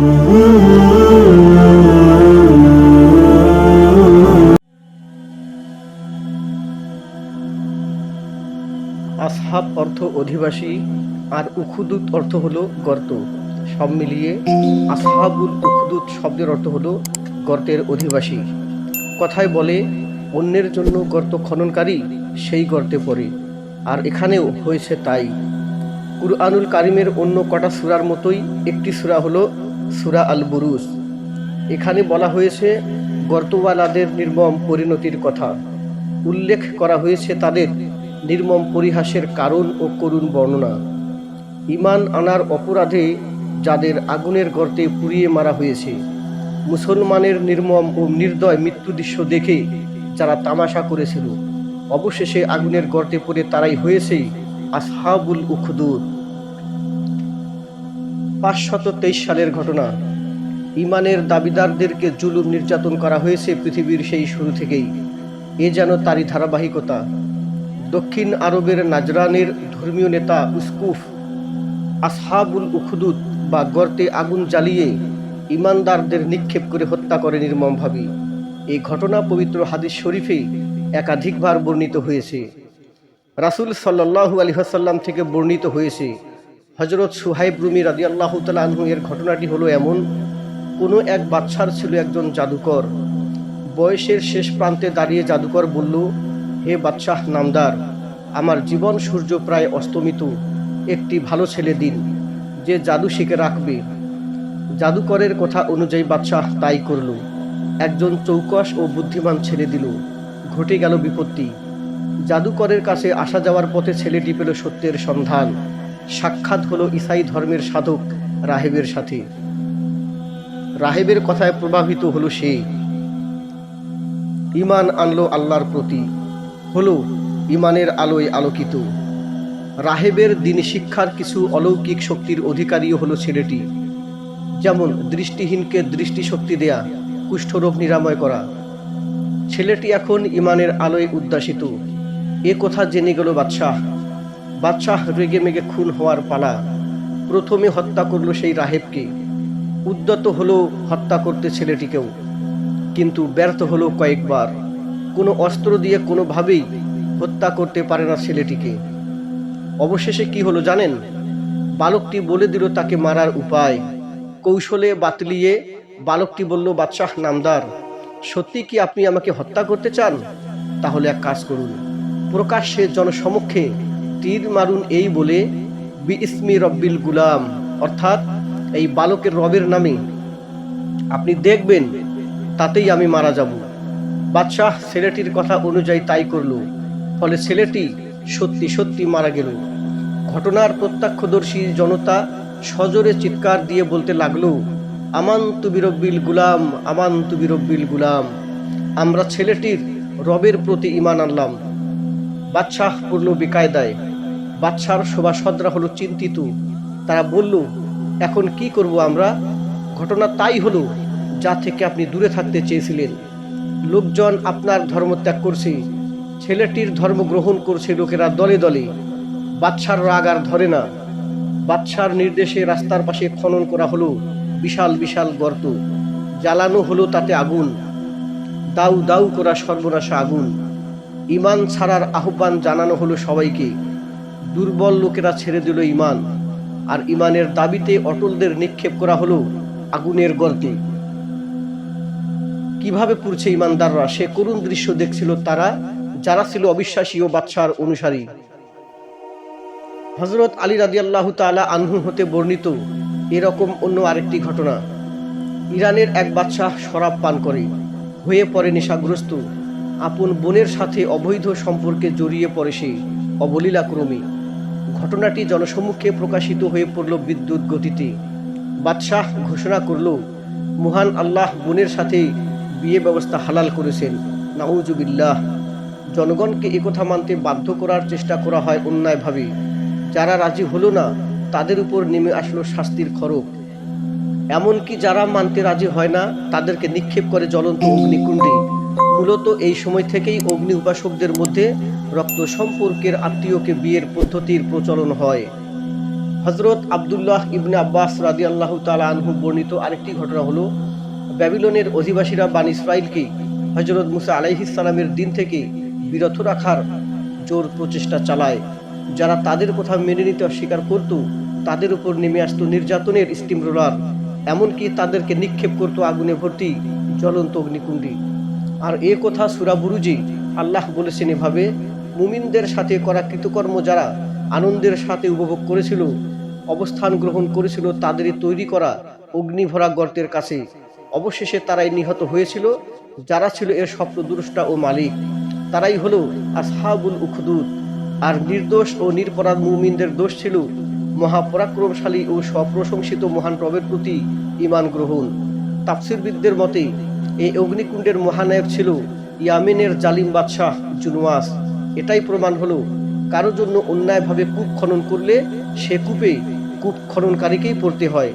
আসহাব অর্থ অধিবাসী আর উখুদুত অর্থ হলো গর্ত। সব মিলিয়ে আসহাবুল উখুদুত শব্দের অর্থ হলো গর্তের অধিবাসী। কথায় বলে, অন্যের জন্য গর্ত খননকারী সেই গর্তে পড়ে, আর এখানেও হয়েছে তাই। কুরআনুল কারিমের অন্য কটা সুরার মতোই একটি সুরা হলো সুরা আল বুরুস এখানে বলা হয়েছে, গর্তওয়ালাদের নির্মম পরিণতির কথা। উল্লেখ করা হয়েছে তাদের নির্মম পরিহাসের কারণ ও করুণ বর্ণনা। ইমান আনার অপরাধে যাদের আগুনের গর্তে পুড়িয়ে মারা হয়েছে, মুসলমানের নির্মম ও নির্দয় মৃত্যু দৃশ্য দেখে যারা তামাশা করেছিল। অবশেষে আগুনের গর্তে পড়ে তারাই হয়েছে আসহাবুল উখদুদ। পাঁচশত তেইশ সালের ঘটনা। ইমানের দাবিদারদেরকে জুলুম নির্যাতন করা হয়েছে পৃথিবীর সেই শুরু থেকেই। এ যেন তারই ধারাবাহিকতা। দক্ষিণ আরবের নাজরানের ধর্মীয় নেতা উস্কুফ, আসহাবুল উখদুদ বা গর্তে আগুন জ্বালিয়ে ইমানদারদের নিক্ষেপ করে হত্যা করে নির্মমভাবে এই ঘটনা পবিত্র হাদিস শরীফে একাধিকবার বর্ণিত হয়েছে। রাসুল সাল্লাহু আলী হাসাল্লাম থেকে বর্ণিত হয়েছে হজরত সুহাইব রুমি রাজি আল্লাহ আনহু এর ঘটনাটি হলো এমন। কোনো এক বাচ্চার ছিল একজন জাদুকর। বয়সের শেষ প্রান্তে দাঁড়িয়ে জাদুকর বলল, হে বাদশাহ নামদার, আমার জীবন সূর্য প্রায় অস্তমিত। একটি ভালো ছেলে দিন, যে জাদু শিখে রাখবে। জাদুকরের কথা অনুযায়ী বাদশাহ তাই করল। একজন চৌকস ও বুদ্ধিমান ছেলে দিল। ঘটে গেল বিপত্তি। জাদুকরের কাছে আসা যাওয়ার পথে ছেলেটি পেল সত্যের সন্ধান। সাক্ষাৎ হলো ইসাই ধর্মের সাধক রাহেবের সাথে। রাহেবের কথায় প্রভাবিত হলো সে। ইমান আনলো আল্লাহর প্রতি, হলো ইমানের আলোয় আলোকিত। রাহেবের দিন শিক্ষার কিছু অলৌকিক শক্তির অধিকারীও হলো ছেলেটি, যেমন দৃষ্টিহীনকে দৃষ্টিশক্তি দেয়া, কুষ্ঠরোগ নিরাময় করা। ছেলেটি এখন ইমানের আলোয় উদ্দাসিত। এ কথা জেনে গেল বাদশাহ। বাদশাহ রেগে মেগে খুন হওয়ার পালা। প্রথমে হত্যা করল সেই রাহেবকে। উদ্যত হলো হত্যা করতে ছেলেটিকেও। কিন্তু ব্যর্থ হলো কয়েকবার। কোনো অস্ত্র দিয়ে কোনোভাবেই হত্যা করতে পারে না ছেলেটিকে। অবশেষে কি হলো জানেন? বালকটি বলে দিল তাকে মারার উপায়। কৌশলে বাতলিয়ে বালকটি বলল, বাদশাহ নামদার, সত্যি কি আপনি আমাকে হত্যা করতে চান? তাহলে এক কাজ করুন। প্রকাশ্যে জনসমক্ষে তীর মারুন এই বলে বি ইসমি রব্বিল গুলাম অর্থাৎ এই বালকের রবের নামে। আপনি দেখবেন, তাতেই আমি মারা যাব। বাদশাহ ছেলেটির কথা অনুযায়ী তাই করল, ফলে ছেলেটি সত্যি সত্যি মারা গেল। ঘটনার প্রত্যক্ষদর্শী জনতা সজোরে চিৎকার দিয়ে বলতে লাগল আমান তুবিরব্বিল গুলাম আমান তুবিরব্বিল গুলাম, আমরা ছেলেটির রবের প্রতি ইমান আনলাম। বাদশাহ পূর্ণ বিকায়দায়। বাদশার সভাসদরা হলো চিন্তিত। তারা বলল, এখন কি করব আমরা? ঘটনা তাই হলো যা থেকে আপনি দূরে থাকতে চেয়েছিলেন। লোকজন আপনার ধর্ম ত্যাগ করছে, ছেলেটির ধর্ম গ্রহণ করছে লোকেরা দলে দলে। বাদশার রাগ আর ধরে না। বাদশার নির্দেশে রাস্তার পাশে খনন করা হলো বিশাল বিশাল গর্ত। জ্বালানো হলো তাতে আগুন। দাউ দাউ করা সর্বনাশা আগুন। ইমান ছাড়ার আহ্বান জানানো হলো সবাইকে। দুর্বল লোকেরা ছেড়ে দিল ইমান। আর ইমানের দাবিতে অটলদের নিক্ষেপ করা হলো আগুনের গর্তে কীভাবে পুড়ছে ইমানদাররা? সে করুণ দৃশ্য দেখছিল তারা, যারা ছিল অবিশ্বাসী ও বাদশার অনুসারী। হজরত আলী রাজি আল্লাহ তালা আনহু হতে বর্ণিত এরকম অন্য আরেকটি ঘটনা। ইরানের এক বাদশাহ শরাব পান করে, হয়ে পড়ে নেশাগ্রস্ত। আপন বোনের সাথে অবৈধ সম্পর্কে জড়িয়ে পড়ে সে। অবলীলাক্রমে। ঘটনাটি জনসম্মুখে প্রকাশিত হয়ে পড়ল বিদ্যুৎ গতিতে। বাদশাহ ঘোষণা করল, মহান আল্লাহ বোনের সাথে বিয়ে ব্যবস্থা হালাল করেছেন। নাউজুবিল্লাহ জনগণকে একথা মানতে বাধ্য করার চেষ্টা করা হয় অন্যায়ভাবে। যারা রাজি হলো না, তাদের উপর নেমে আসলো শাস্তির খরক এমনকি যারা মানতে রাজি হয় না, তাদেরকে নিক্ষেপ করে জ্বলন্ত অগ্নিকুণ্ডে। মূলত এই সময় থেকেই অগ্নি উপাসকদের মধ্যে রক্ত সম্পর্কের আত্মীয়কে বিয়ের পদ্ধতির প্রচলন হয়। হজরত আবদুল্লাহ ইবনে আব্বাস রাদি আল্লাহ আনহু বর্ণিত আরেকটি ঘটনা হলো, ব্যাবিলনের অধিবাসীরা বান ইসরায়েলকে হজরত মুসা আলাইহিসালামের দিন থেকে বিরত রাখার জোর প্রচেষ্টা চালায়। যারা তাদের কথা মেনে নিতে অস্বীকার করত, তাদের উপর নেমে আসতো নির্যাতনের স্টিম রোলার এমনকি তাদেরকে নিক্ষেপ করত আগুনে ভর্তি জ্বলন্ত অগ্নিকুণ্ডি। আর এ কথা সুরাবুরুজি আল্লাহ বলেছেন এভাবে মুমিনদের সাথে করা কৃতকর্ম যারা আনন্দের সাথে উপভোগ করেছিল, অবস্থান গ্রহণ করেছিল, তাদেরই তৈরি করা অগ্নিভরা গর্তের কাছে। অবশেষে তারাই নিহত হয়েছিল, যারা ছিল এর স্বপ্নদ্রষ্টা ও মালিক। তারাই হলো আসহাবুল উখদুদ। আর নির্দোষ ও নিরপরাধ মুমিনদের দোষ ছিল মহাপরাক্রমশালী ও স্বপ্রশংসিত মহান রবের প্রতি ইমান গ্রহণ। তাফসিরবিদদের মতে, এই অগ্নিকুণ্ডের মহানায়ক ছিল ইয়ামেনের জালিম বাদশাহ জুনওয়াস। এটাই প্রমাণ হলো কারও জন্য অন্যায়ভাবে কূপ খনন করলে সে কূপে কূপ খননকারীকেই পড়তে হয়।